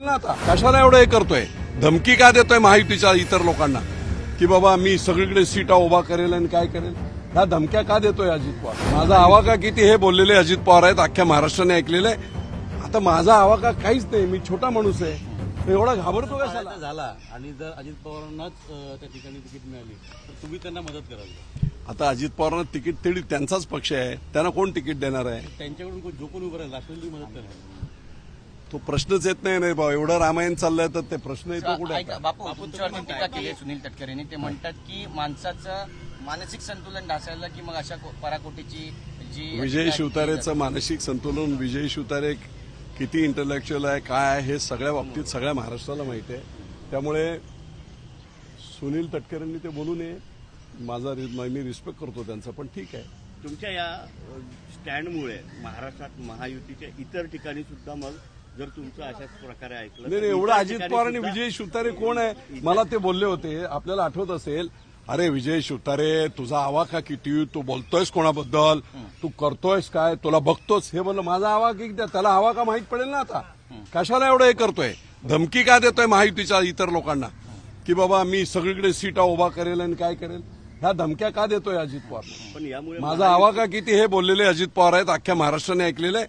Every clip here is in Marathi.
आता. कशाला एवढं हे करतोय? धमकी का देतोय महायुतीच्या इतर लोकांना? की बाबा मी सगळीकडे सीटा उभा करेल आणि काय करेल? ह्या धमक्या का देतोय अजित पवार? माझा आवाका किती? हे बोललेले अजित पवार आहेत अख्ख्या महाराष्ट्राने ऐकलेलं आहे आता माझा आवाका काहीच नाही मी छोटा माणूस आहे. एवढा घाबरतो कशाला? झाला आणि जर अजित पवारांनाच त्या ठिकाणी तिकीट मिळाली तर तुम्ही त्यांना मदत कराल आता अजित पवारांना तिकीट तेवढी त्यांचाच पक्ष आहे. त्यांना कोण तिकीट देणार आहे? त्यांच्याकडून जो कोणी उभं राहील राष्ट्रवादी मदत करेल तो प्रश्नच येत नाही नाही भाऊ. एवढं रामायण चाललंय तर ते प्रश्न येतो कुठे ऐका, बापू तुमच्यावरती टीका केली आहे सुनील तटकरेंनी ते म्हणतात की माणसाचं मानसिक संतुलन ढासळलं की मग अशा को- पराकोटीची जी विजय शिवतारेचं मानसिक संतुलन विजय शिवतारे किती इंटलेक्च्युअल आहे काय आहे हे सगळ्या बाबतीत सगळ्या महाराष्ट्राला माहिती आहे. त्यामुळे सुनील तटकरेंनी ते बोलू नये. माझा रि- मी रिस्पेक्ट करतो त्यांचा पण ठीक आहे. तुमच्या या अ, स्टँडमुळे महाराष्ट्रात महायुतीच्या इतर ठिकाणी सुद्धा मग जर तुमचं अशाच प्रकारे ऐकलं नाही नाही एवढं अजित पवार आणि विजय शिवतारे कोण आहे? मला ते बोलले होते. आपल्याला आठवत असेल अरे विजय शिवतारे तुझा आवाका किती? तू बोलतोयस कोणाबद्दल? तू करतोयस काय? तुला बघतोस? हे बोललं माझा आवा की त्या- त्याला आवा का माहीत पडेल ना आता? कशाला एवढं हे करतोय? धमकी का देतोय महायुतीच्या इतर लोकांना? की बाबा मी सगळीकडे सीटा उभा करेल आणि काय करेल? ह्या धमक्या का देतोय अजित पवार? पण यामुळे माझा आवाका किती? हे बोललेले अजित पवार आहेत अख्ख्या महाराष्ट्राने ऐकलेलं आहे.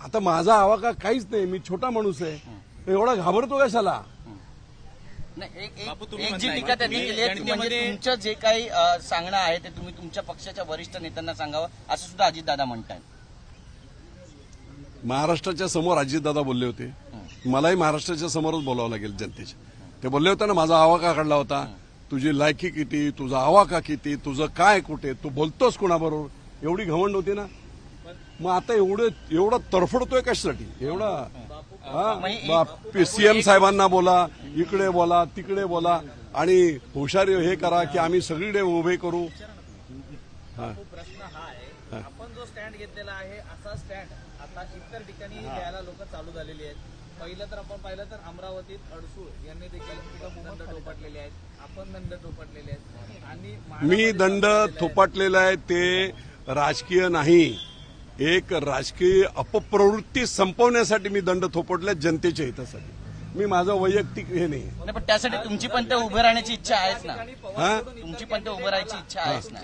आता माझा आवाका काहीच नाही मी छोटा माणूस आहे. एवढा घाबरतो कशाला? नाही, एक- बापू, एक तुम्ही एक जी म्हणताय, टीका त्यांनी तुम्ही केली आहे ती म्हणजे तुमचं जे काही अ, सांगणं आहे ते तुम्ही तुमच्या पक्षाच्या वरिष्ठ नेत्यांना सांगावं असं सुद्धा अजितदादा म्हणतात महाराष्ट्राच्या समोर अजितदादा बोलले होते. मलाही महाराष्ट्राच्या समोरच बोलावं लागेल जनतेच्या. ते बोलले होते ना माझा आवाका काढला होता? तुझी लायकी किती? तुझा आवाका किती? तुझं काय कुठे? तू बोलतोस कोणाबरोबर? एवढी घमंड होती ना. मग आता एवढं एवढं तरफडतोय कशासाठी? एवढा सीएम साहेबांना बोला इकडे बोला तिकडे बोला आणि हुशारी हे करा की आम्ही सगळीकडे उभे करू. प्रश्न हा आहे आपण जो स्टँड घेतलेला आहे असा स्टँड आता इतर ठिकाणी घ्यायला लोक चालू झालेली आहेत. पहिलं तर आपण पाहिलं तर अमरावतीत अडसूळ यांनी देखील दंड ठोपटलेले आहेत. आपण दंड ठोपटलेले आहेत. आणि मी दंड थोपाटलेला आहे ते राजकीय नाही. एक राजकीय अपप्रवृत्ती संपवण्यासाठी मी दंड थोपटले जनतेच्या हितासाठी. मी माझं वैयक्तिक हे नाही. नाही पण त्यासाठी तुमची पण ते उभे राहण्याची इच्छा आहेच ना. हा? तुमची पण ते उभे राहायची इच्छा आहेच ना.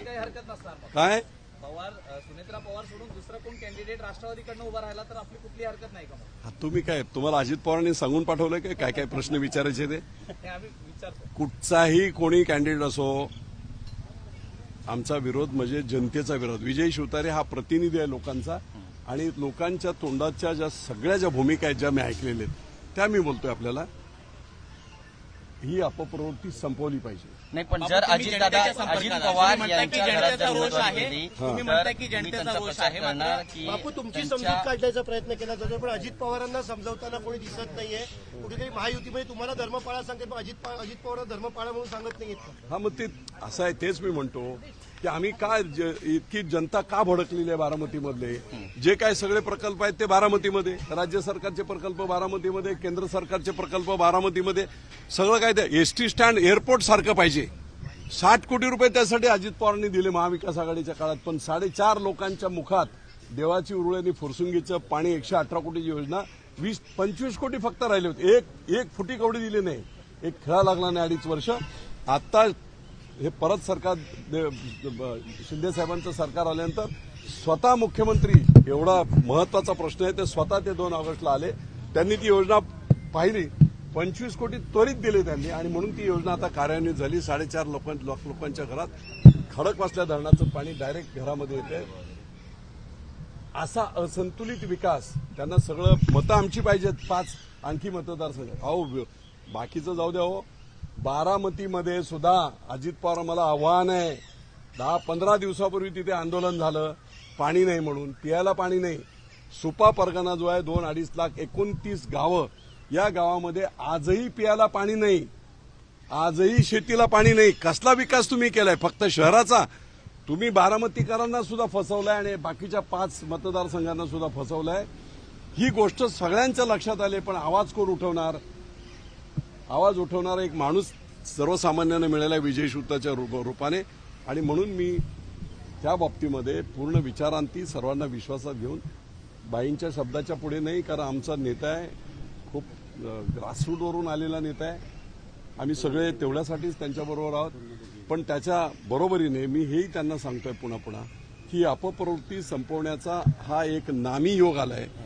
काय? पवार सुनेत्रा पवार सोडून दुसरा कोण कॅन्डिडेट राष्ट्रवादीकडनं उभा राहिला तर आपली कुठली हरकत नाही का हा, तुम्ही काय तुम्हाला अजित पवारांनी सांगून पाठवलंय काय? काय काय प्रश्न विचारायचे ते? हे आम्ही विचारतो. कुठचाही कोणी कॅन्डिडेट असो आमचा विरोध म्हणजे जनतेचा विरोध. विजय शिवतारे हा प्रतिनिधी आहे लोकांचा आणि लोकांच्या तोंडाच्या ज्या सगळ्या ज्या भूमिका आहेत ज्या मी ऐकलेल्या आहेत त्या मी बोलतोय आपल्याला. ही अपप्रवृत्ती संपवली पाहिजे. नाही पण जर अजित दादा अजित पवार यांच्या घरात जनतेचा जर रोष आहे. तुम्ही म्हणताय की जनतेचा रोष आहे, बापू तुमची समजूत काढण्याचा प्रयत्न केला जातो पण अजित पवारांना समजावताना कोणी दिसत नाहीये. कुठेतरी महायुतीमध्ये तुम्हाला धर्मपाळा सांगते पण अजित अजित पवारांना धर्मपाळा म्हणून सांगत नाहीयेत? हा मग ते असं आहे तेच मी म्हणतो. की आम्ही काय इतकी जनता का भडकलेली आहे बारामतीमधले? जे काय सगळे प्रकल्प आहेत ते बारामतीमध्ये. राज्य सरकारचे प्रकल्प बारामतीमध्ये केंद्र सरकारचे प्रकल्प बारामतीमध्ये. सगळं काय ते एसटी स्टँड एअरपोर्ट सारखं पाहिजे. साठ कोटी रुपये त्यासाठी अजित पवारांनी दिले महाविकास आघाडीच्या काळात. पण साडेचार लोकांच्या मुखात देवाची उरुळ्यांनी फुरसुंगीचं पाणी एकशे अठरा कोटीची योजना वीस पंचवीस कोटी फक्त राहिले होते. एक एक फुटी कवडी दिली नाही. एक खेळा लागला नाही अडीच वर्ष. आता हे परत सरकार दे- शिंदे साहेबांचं सरकार आल्यानंतर स्वतः मुख्यमंत्री एवढा महत्त्वाचा प्रश्न आहे ते स्वतः ते दोन ऑगस्टला आले. त्यांनी ती योजना पाहिली. पंचवीस कोटी त्वरित दिले त्यांनी आणि म्हणून ती योजना आता कार्यान्वित झाली. साडेचार लोकां लोक- लोकांच्या घरात खडक वाचल्या धरणाचं पाणी डायरेक्ट घरामध्ये येते असा असंतुलित विकास त्यांना सगळं मतं आमची पाहिजेत पाच आणखी मतदारसंघ. अहो बाकीचं जाऊ द्या हो बारामतीमध्ये सुद्धा अजित पवार मला आव्हान आहे. दहा पंधरा दिवसापूर्वी तिथे आंदोलन झालं. पाणी नाही म्हणून. पियाला पाणी नाही. सुपा परगणा जो आहे दोन अडीच लाख एकोणतीस गावं. या गावामध्ये आजही पियाला पाणी नाही. आजही शेतीला पाणी नाही. कसला विकास तुम्ही केलाय? फक्त शहराचा? तुम्ही बारामतीकरांना सुद्धा फसवलाय आणि बाकीच्या पाच मतदारसंघांना सुद्धा फसवलाय. ही गोष्ट सगळ्यांच्या लक्षात आली पण आवाज कोण उठवणार? आवाज उठवणारा एक माणूस सर्वसामान्यांना मिळाला विजय शुद्धाच्या रूपाने. आणि म्हणून मी त्या बाबतीमध्ये पूर्ण विचारांती सर्वांना विश्वासात घेऊन बाईंच्या शब्दाच्या पुढे नाही कारण आमचा नेता आहे. खूप ग्रासरूटवरून आलेला नेता आहे. आम्ही सगळे तेवढ्यासाठीच त्यांच्याबरोबर आहोत. पण त्याच्या बरोबरीने मी हेही त्यांना सांगतोय पुन्हा पुन्हा की अपप्रवृत्ती संपवण्याचा हा एक नामी योग आलाय. आहे